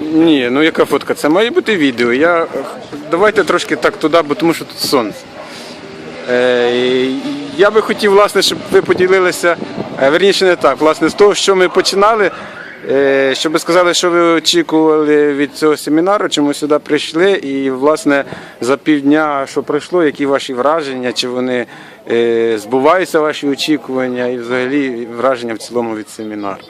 Ні, ну яка фотка? Це має бути відео. Я... Давайте трошки так туди, бо тому що тут сонце. Е, я би хотів, власне, щоб ви поділилися, е, верніше не так, власне, з того, що ми починали, е, щоб ви сказали, що ви очікували від цього семінару, чому сюди прийшли, і, власне, за півдня, що пройшло, які ваші враження, чи вони е, збуваються ваші очікування, і взагалі враження в цілому від семінару.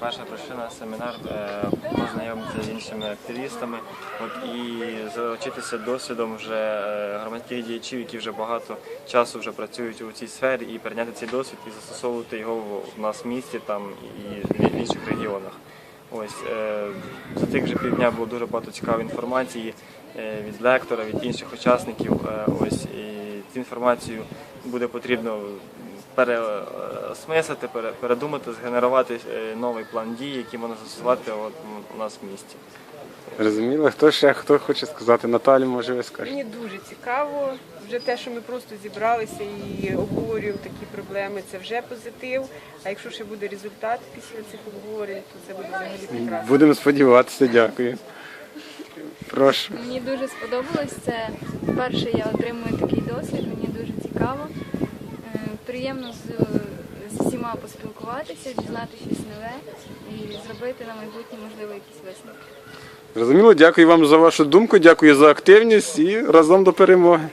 Прийшли на семінар, е, познайомитися з іншими активістами от, і заручитися досвідом вже е, громадських діячів, які вже багато часу вже працюють у цій сфері, і перейняти цей досвід і застосовувати його в- нас в місті там, і в інших регіонах. Ось е, за тих же півдня було дуже багато цікавої інформації від лектора, від інших учасників. Ось і цю інформацію буде потрібно переосмислити, передумати, згенерувати е, новий план дій, який можна застосувати от у нас в місті. Розуміло, хто ще хто хоче сказати? Наталі, може ви скажете? Мені дуже цікаво. Вже те, що ми просто зібралися і обговорюємо такі проблеми, це вже позитив. А якщо ще буде результат після цих обговорень, то це буде взагалі прекрасно. Будемо сподіватися, дякую. Прошу. Мені дуже сподобалось це. Перше, я отримую такий досвід, мені дуже цікаво. Е, Приємно з, з всіма поспілкуватися, дізнати щось нове і зробити на майбутнє, можливо, якісь висновки. Зрозуміло, дякую вам за вашу думку, дякую за активність і разом до перемоги.